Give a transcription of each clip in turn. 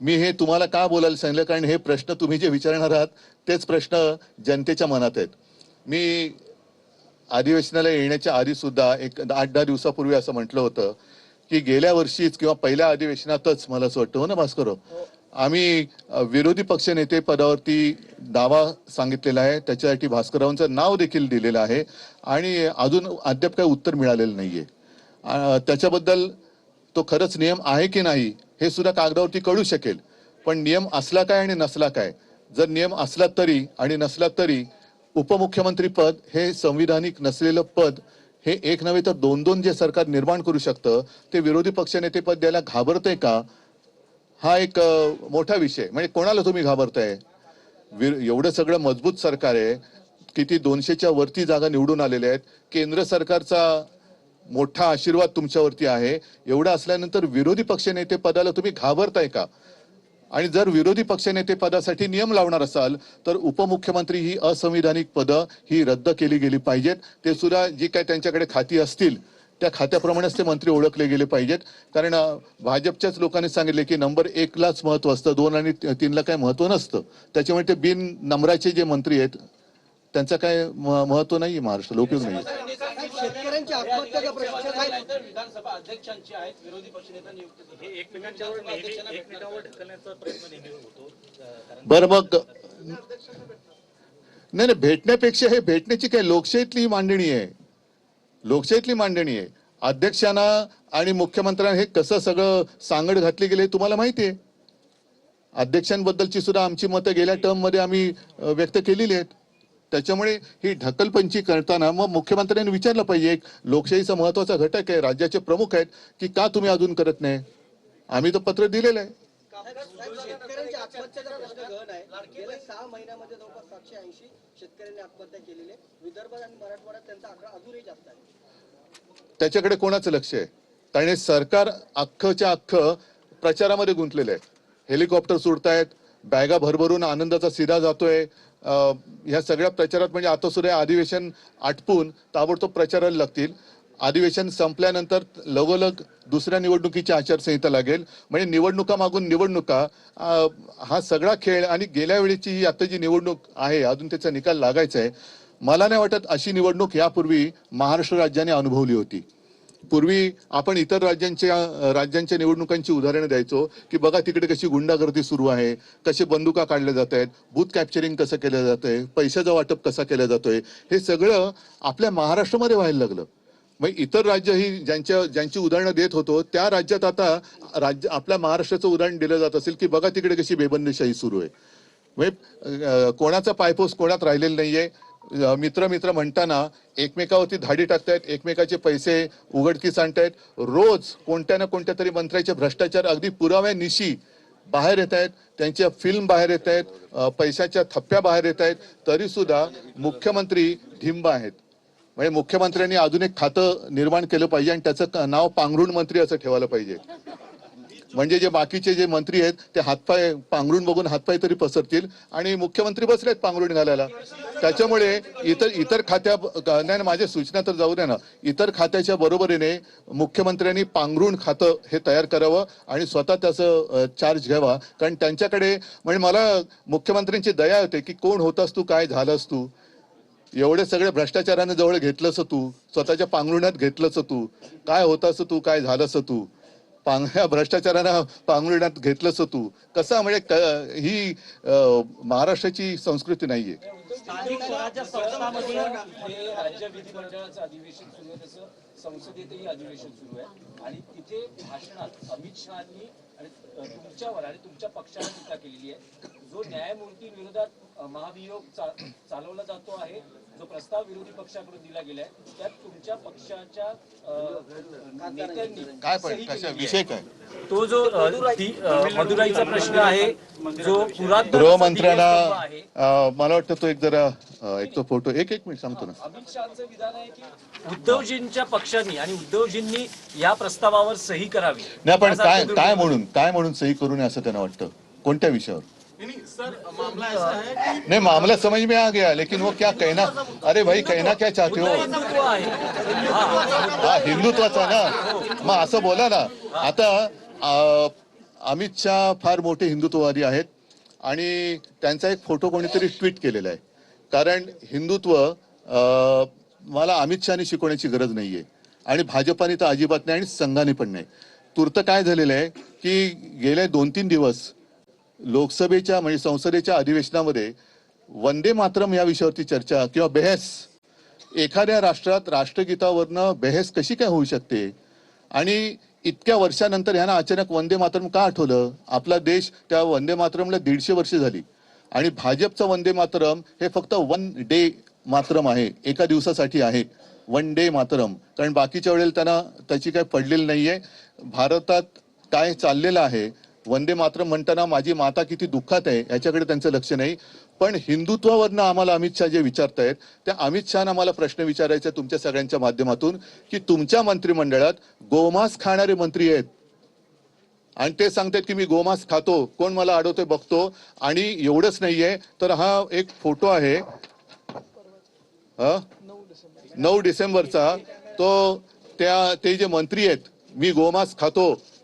मी हे तुम्हाला का बोलायला सांगितलं? कारण हे प्रश्न तुम्ही जे विचारणार आहात तेच प्रश्न जनतेच्या मनात आहेत. मी अधिवेशनाला येण्याच्या आधी सुद्धा एक आठ दहा दिवसापूर्वी असं म्हटलं होतं की गेल्या वर्षीच किंवा पहिल्या अधिवेशनातच मला असं वाटतं हो ना भास्कर आम्ही विरोधी विरोधी पक्षनेते पदावरती दावा सांगितलेला आहे त्याच्यासाठी भास्कररावांचं नाव देखील दिलेलं आहे आणि अजून अद्याप काही उत्तर मिळालेलं नाहीये. आहे त्याच्याबद्दल तो खरंच नियम आहे की नाही हे सुद्धा कागदावरती कळू शकेल. पण नियम असला काय आणि नसला काय जर नियम असला तरी आणि नसला तरी उपमुख्यमंत्री पद हे संविधानिक नसलेलं पद हे एक नव्हे तर दोन दोन जे सरकार निर्माण करू शकतं ते विरोधी पक्षनेते पद द्यायला घाबरतंय का? हा एक मोठा विषय. म्हणजे कोणाला तुम्ही घाबरताय? विर- एवढं सगळं मजबूत सरकार आहे किती दोनशेच्या वरती जागा निवडून आलेल्या आहेत. केंद्र सरकारचा मोठा आशीर्वाद तुमच्यावरती आहे. एवढं असल्यानंतर विरोधी पक्षनेते पदाला तुम्ही घाबरताय का? आणि जर विरोधी पक्षनेते पदासाठी नियम लावणार असाल तर उपमुख्यमंत्री ही असंविधानिक पदं ही रद्द केली गेली पाहिजेत. ते सुद्धा जी काय त्यांच्याकडे खाती असतील त्या खात्याप्रमाणेच ते मंत्री ओळखले गेले पाहिजेत. कारण भाजपच्याच लोकांनी सांगितले की नंबर एकलाच महत्त्व असतं दोन आणि तीनला काय महत्त्व नसतं. त्याच्यामुळे ते बिन नंबराचे जे मंत्री आहेत त्यांचं काय महत्त्व नाही महाराष्ट्र उपयोग नाही शेतकऱ्यांची आत्महत्याचा प्रश्न काय तर विधानसभा अध्यक्षांची आहेत विरोधी पक्षनेता नियुक्ती हे एकमेकांच्यावर नेहमी एकमेकांवर ढकलण्याचा प्रयत्न नेहमी होतो. अं, कारण बरं मग नाही नाही भेटण्यापेक्षा हे भेटण्याची काय लोकशाहीतली ही मांडणी आहे. लोकशाहीतली मांडणी आहे. अध्यक्षांना आणि मुख्यमंत्र्यांना हे कसं सगळं सांगड घातली गेली हे तुम्हाला माहिती आहे. अध्यक्षांबद्दलची सुद्धा आमची मतं गेल्या टर्ममध्ये आम्ही व्यक्त केलेली आहेत. त्याच्यामुळे ही ढकलपंची करताना मग मुख्यमंत्र्यांनी विचारलं पाहिजे एक लोकशाहीचा महत्त्वाचा घटक आहे राज्याचे प्रमुख आहेत की का तुम्ही अजून करत नाही? आम्ही तर पत्र दिलेलं आहे. त्याच्याकडे कोणाचं लक्ष आहे? कारण सरकार अख्खच्या अख्खं प्रचारामध्ये गुंतलेलं आहे. हेलिकॉप्टर सुटतायत बॅगा भरभरून आनंदाचा सिधा जातोय ह्या सगळ्या प्रचारात म्हणजे आता सुद्धा अधिवेशन आटपून ताबडतोब प्रचाराला लागतील. अधिवेशन संपल्यानंतर लगोलग दुसऱ्या निवडणुकीची आचारसंहिता लागेल. म्हणजे निवडणुका मागून निवडणुका हा सगळा खेळ आणि गेल्या वेळेची ही आता जी निवडणूक आहे अजून त्याचा निकाल लागायचा आहे. मला नाही वाटत अशी निवडणूक यापूर्वी महाराष्ट्र राज्याने अनुभवली होती. पूर्वी आपण इतर राज्यांच्या राज्यांच्या निवडणुकांची उदाहरणं द्यायचो की बघा तिकडे कशी गुंडागर्दी सुरू आहे कसे बंदुका काढल्या जात आहेत बूथ कॅप्चरिंग कसं केलं जात आहे पैशाचं वाटप कसा केलं जातोय हे सगळं आपल्या महाराष्ट्रामध्ये व्हायला लागलं. मग इतर राज्य ही ज्यांच्या ज्यांची उदाहरणं देत होतो त्या राज्यात आता राज्य आपल्या महाराष्ट्राचं उदाहरण दिलं जात असेल की बघा तिकडे कशी बेबंदीशाही सुरू आहे. म्हणजे कोणाचा पायपोस कोणात राहिलेला नाहीये मित्र मित्र म्हणताना एकमेकावरती धाडी टाकतायत एकमेकाचे पैसे उघडकीस आणतायत. रोज कोणत्या ना कोणत्या तरी मंत्र्याचे भ्रष्टाचार अगदी पुराव्यानिशी बाहेर येत आहेत त्यांच्या फिल्म बाहेर येत आहेत पैशाच्या थप्प्या बाहेर येत आहेत तरी सुद्धा मुख्यमंत्री ढिंब आहेत. म्हणजे मुख्यमंत्र्यांनी अजून एक खातं निर्माण केलं पाहिजे आणि त्याचं नाव पांघरुण मंत्री असं ठेवायला पाहिजे. म्हणजे जे बाकीचे जे मंत्री आहेत ते हातपाय पांघरून बघून हातपाय तरी पसरतील आणि मुख्यमंत्री बसले आहेत पांघरून घालायला. त्याच्यामुळे इतर इतर खात्या नाही माझ्या सूचना तर जाऊ द्या ना. इतर खात्याच्या बरोबरीने मुख्यमंत्र्यांनी पांघरून खातं हे तयार करावं आणि स्वतः त्याचं चार्ज घ्यावा. कारण त्यांच्याकडे म्हणजे मला मुख्यमंत्र्यांची दया होते की कोण होतास तू काय झालास तू? एवढे सगळे भ्रष्टाचाराने जवळ घेतलंस तू. स्वतःच्या पांघरुण्यात घेतलंस तू. काय होतास तू काय झालंस तू? पांग भ्रष्टाचारानं पांघरुण्यात घेतलंस तू. कसा म्हणजे ही महाराष्ट्राची संस्कृती नाहीये. स्थानिक अधिवेशन सुरू आहे तसं संसदेतही अधिवेशन सुरू आहे. आणि तिथे भाषणात अमित शहानी आणि तुमच्यावर आणि तुमच्या पक्षाला टीका केलेली आहे. जो न्यायमूर्ती विरोधात महाभियोग चालवला जातो आहे जो प्रस्ताव विरोधी पक्षाकडून दिला गेलाय त्यात तुमच्या पक्षाच्या नेत्यांनी काय पण कशा. विषय काय? तो जो मदुराईचा प्रश्न आहे जो आहे. अं, मला वाटतं तो एक जरा एक तो फोटो एक एक मिनिट सांगतो ना. अमित शहाचं विधान आहे की? उद्धवजींच्या पक्षांनी आणि उद्धवजींनी या प्रस्तावावर सही करावी. नाही पण काय. काय म्हणून काय म्हणून सही करू नये असं त्यांना वाटतं? कोणत्या विषयावर? नहीं मामला समझ में आ गया लेकिन वो क्या कहना अरे भाई कहना क्या चाहते हो? हा. हिंदुत्वाचा ना। मग असं बोला ना. आता अमित शहा फार मोठे हिंदुत्ववादी आहेत आणि त्यांचा एक फोटो कोणीतरी ट्विट केलेला आहे. कारण हिंदुत्व मला अमित शहाने शिकवण्याची गरज नाहीये. आणि भाजपाने तर अजिबात नाही आणि संघाने पण नाही. तुर्त काय झालेलं आहे की गेले दोन तीन दिवस लोकसभेच्या म्हणजे संसदेच्या अधिवेशनामध्ये वंदे मातरम या विषयावरती चर्चा किंवा बेहस. एखाद्या राष्ट्रात राष्ट्रगीतावरनं बेहस कशी काय होऊ शकते? आणि इतक्या वर्षानंतर ह्यांना अचानक वंदे मातरम का आठवलं? आपला देश त्या वंदे मातरमला दीडशे वर्ष झाली. आणि भाजपचं वंदे मातरम हे फक्त वन डे मातरम आहे. एका दिवसासाठी आहे. वन डे मातरम. कारण बाकीच्या वेळेला त्यांना त्याची काही पडलेली नाहीये. भारतात काय चाललेलं आहे? वंदे मात्र म्हणताना माझी माता किती दुःखात आहे याच्याकडे त्यांचं लक्ष नाही. पण हिंदुत्वावरनं आम्हाला अमित शहा जे विचारतायत त्या अमित शहानं आम्हाला प्रश्न विचारायचा तुमच्या सगळ्यांच्या माध्यमातून की तुमच्या मंत्रिमंडळात गोमांस खाणारे मंत्री आहेत. आणि ते सांगतात की मी गोमांस खातो कोण मला अडवतोय बघतो आणि एवढंच नाहीये. तर हा एक फोटो आहे. नऊ डिसेंबरचा. तो त्या ते जे मंत्री आहेत मी गोमांस खातो.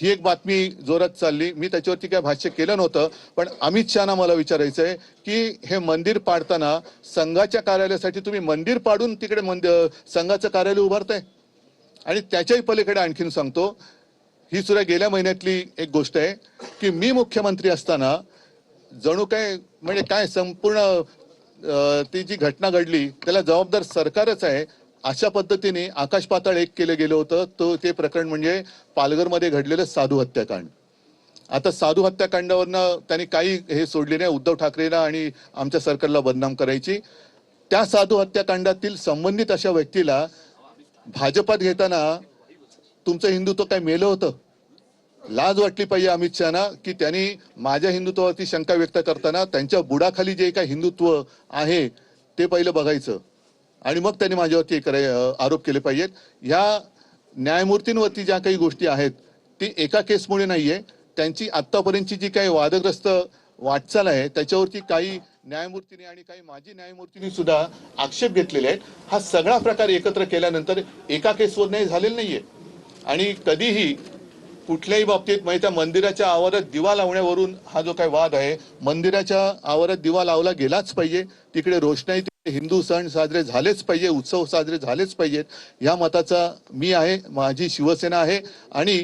ही एक बातमी जोरात चालली. मी त्याच्यावरती काय भाष्य केलं नव्हतं पण अमित शहाना मला विचारायचं आहे की हे मंदिर पाडताना संघाच्या कार्यालयासाठी तुम्ही मंदिर पाडून तिकडे मंदिर संघाचं कार्यालय उभारताय? आणि त्याच्याही पलीकडे आणखीन सांगतो ही सुद्धा गेल्या महिन्यातली एक गोष्ट आहे की मी मुख्यमंत्री असताना जणू काय म्हणजे काय संपूर्ण ती जी घटना घडली त्याला जबाबदार सरकारच आहे. अशा पद्धतीने आकाश पाताळ एक केलं गेलं होतं. तो ते प्रकरण म्हणजे पालघरमध्ये घडलेलं साधू हत्याकांड. आता साधू हत्याकांडावरनं त्यांनी काही हे सोडले नाही उद्धव ठाकरेला आणि आमच्या सरकारला बदनाम करायची. त्या साधू हत्याकांडातील संबंधित अशा व्यक्तीला भाजपात घेताना तुमचं हिंदुत्व काय मेलं होतं? लाज वाटली पाहिजे अमित शहाना की त्यांनी माझ्या हिंदुत्वावरती शंका व्यक्त करताना त्यांच्या बुडाखाली जे काही हिंदुत्व आहे ते पहिलं बघायचं. आणि मग त्यांनी माझ्यावरती आरोप केले पाहिजेत. ह्या न्यायमूर्तींवरती ज्या काही गोष्टी आहेत ती एका केसमुळे नाहीये. त्यांची आतापर्यंतची जी काही वादग्रस्त वाटचाल आहे त्याच्यावरती काही न्यायमूर्तीने आणि काही माजी न्यायमूर्तींनी सुद्धा आक्षेप घेतलेले आहेत. हा सगळा प्रकार एकत्र केल्यानंतर एका केसवर नाही झालेला नाहीये. आणि कधीही कुठल्याही बाबतीत म्हणजे त्या मंदिराच्या आवारात दिवा लावण्यावरून हा जो काही वाद आहे मंदिराच्या आवारात दिवा लावला गेलाच पाहिजे. तिकडे रोषणाई हिंदू सण साजरे झालेच पाहिजे उत्सव साजरे झालेच पाहिजेत. या मताचा मी आहे माझी शिवसेना आहे आणि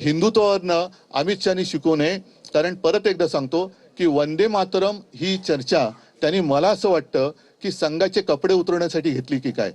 हिंदुत्वावरनं अमित शहानी शिकू नये. कारण परत एकदा सांगतो की वंदे मातरम ही चर्चा त्यांनी मला असं वाटतं की संघाचे कपडे उतरवण्यासाठी घेतली की काय.